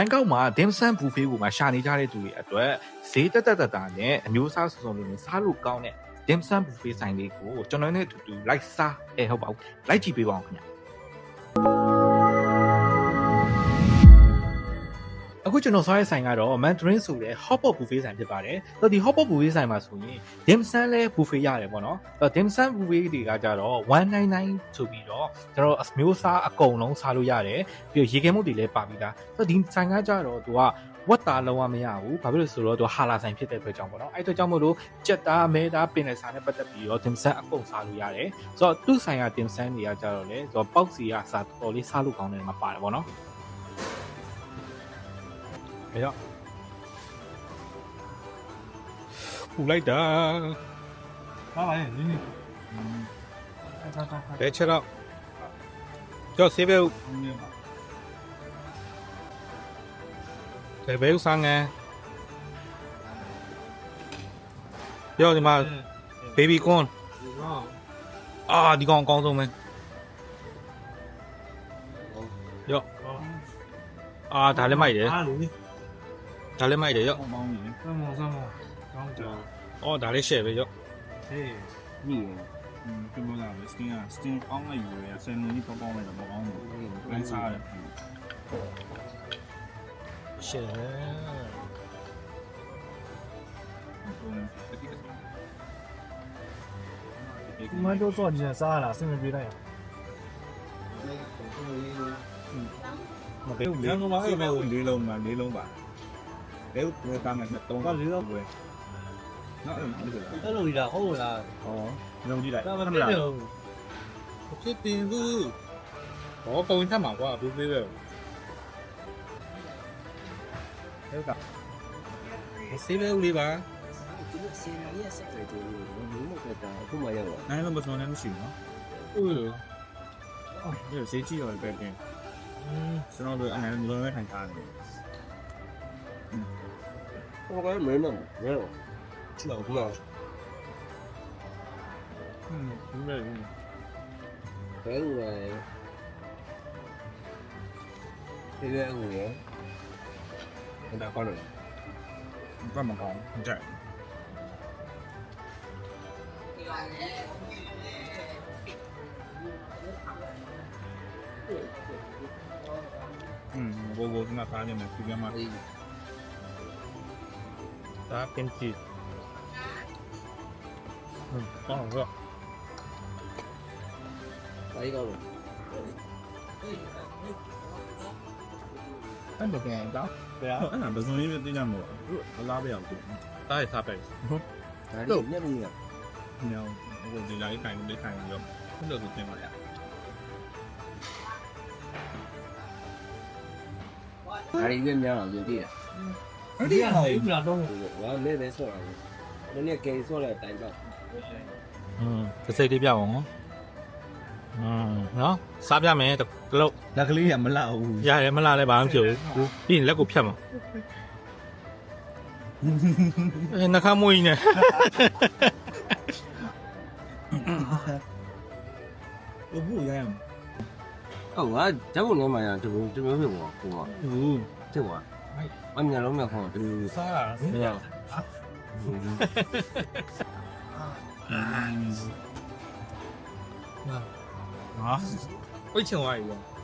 ဘန်ကောက်မှာ dim sum buffet ကိုမှရှာနေကြတဲ့သူတွေအတွက်ဈေးတက်တက်တတာနဲ့အမျိုးအစားစုံစုံလေးနဲ့စားလို့ကောင်းတဲ့ dim sum buffet ဆိုင်လေးကိုကျွန်တော်နဲ့အတူတူ like စားအဲဟုတ်ပါဘူး like ကြည့်ပေးပါအောင်ခင်ဗျာ အခုကျွန်တော်စားတဲ့ဆိုင်ကတော့ Mandarin ဆိုတဲ့ hot pot buffet ဆိုင်ဖြစ်ပါတယ်။တော့ဒီ hot pot buffet ဆိုင်မှာဆိုရင် dim sum လဲ buffet ရတယ်ပေါ့နော်။အဲ့တော့ dim sum buffet တွေကကြတော့199ဆိုပြီးတော့ကျွန်တော်အမျိုးအစားအကုန်လုံးစားလို့ရတယ်။ပြီးတော့ရေခဲမုတ်တွေလည်းပါပြီးသား။ဆိုတော့ဒီဆိုင်ကကြတော့သူကဝတ်သားလုံးဝမရဘူး။ဘာဖြစ်လို့လဲဆိုတော့သူဟာလာဆိုင်ဖြစ်တဲ့အတွက်ကြောင့်ပေါ့နော်။အဲ့အတွက်ကြောင့်မို့လို့ကြက်သားမဲသားပင်လယ်စာနဲ့ပတ်သက်ပြီးတော့ dim sum အကုန်စားလို့ရတယ်။ဆိုတော့သူ့ဆိုင်က dim sum တွေကကြတော့လေဆိုတော့ပေါက်စီကစားတော်တော်လေးစားလို့ကောင်းတယ်မှာပါတယ်ပေါ့နော်။ အဲ့တော့ပူလိုက်တာပါပါလေနင်းနေဘယ်ချက်တော့ကျော်ဆေးပဲဘယ်ဘယ်ဥစားငန်းပြောဒီမှာ baby corn အာဒီကောင်အကောင်းဆုံးပဲရော့အာဒါလည်းမိုက်တယ်အားလေ ဒါလည်းမိုက်တယ်ရော့မောင်းမောင်းနေစမ်းမောင်းစမ်းမောင်းကောင်းတယ်အော်ဒါလည်း share ပဲရော့ဟေးညရอืมပြောလာတယ်စတင်းကစတင်းအောင်းလိုက်ယူရဆယ်မီနီပေါပေါင်းလိုက်တော့မကောင်းဘူးလမ်းစားတယ် share မတို့စောကြည့်စားလာစင်မပြေးလိုက်မပေးဘူးလေငါမအေးမဲ့လေးလုံးမှာလေးလုံးပါ လဲဝယ်ကားမယ်တော့ကလေးလုံးဝယ်နော်အဲ့လိုအဲ့လိုကြီးလားဟုတ်လားဟောညုံကြည့်လိုက်ဒါမဖြစ်ဘူးဖြစ်တင်ဘူးဘောကုံထက်မှာကွာဘူးသေးပဲအဲ့ကဆေးပဲဦးလေးပါဒီလိုစင်ရရဲ့စက်တွေတို့ဘူးမကတာအခုမှရောက်လာနိုင်လုံးမစုံနဲ့မရှိဘူးနော်ဟုတ်လို့အော်ဒီဈေးကြီးရောပဲတင်ကျွန်တော်တို့အနိုင်လုံးပဲထိုင်ထားတယ် 我感觉没那么没有，两不两。嗯，明白明白。cái người thế nên người người ta con rồi con mà con không chạy ừ vô vô chúng ta ta nên là kia mà ကနာသားနေမှာပြပြမှာဒီဒါကင်ချီဟမ်ကောင်းတော့ဘာကြီးကောင်းလို့အဲ့ဒါကတော့ဒါအဲ့ဒါဘယ်စုံလေးသိကြမို့ဘလားပြောက်သူတားရစားပဲဒါလေးညက်နေရညောင်းဟိုဒီလိုက်ခိုင်လေးခိုင်ရောဘယ်လိုသူတင်ပါလဲဒါလေးပဲများ အောင်ပြင်ပြရ အဲ့ဒီဟာ ဘူးလားတော့ငါလေးပဲဆော့တာလေနည်းကေဆော့လိုက်တိုင်တော့ อืมတစ်စိတ်လေးပြအောင်နော်อืมနော်စားပြမယ်တစ်လုံး လက်ကလေးကမလောက်ဘူး ရတယ်မလားလဲဘာမှမဖြစ်ဘူးပြီးရင်လက်ကိုဖြတ်မှာအဲနှခမ်းမွေးနေ ဘဘူးရမ်း ဟုတ်ငါဓာတ်ပုံထဲမှာတဘူးတမျိုးဖြစ်ပေါ်ကိုက ဘူး ဖြစ်သွားအမြ င်လုံးမြခေါ်တမျိုးစားရမရဟာဝိတ်ချင်သွားပြီ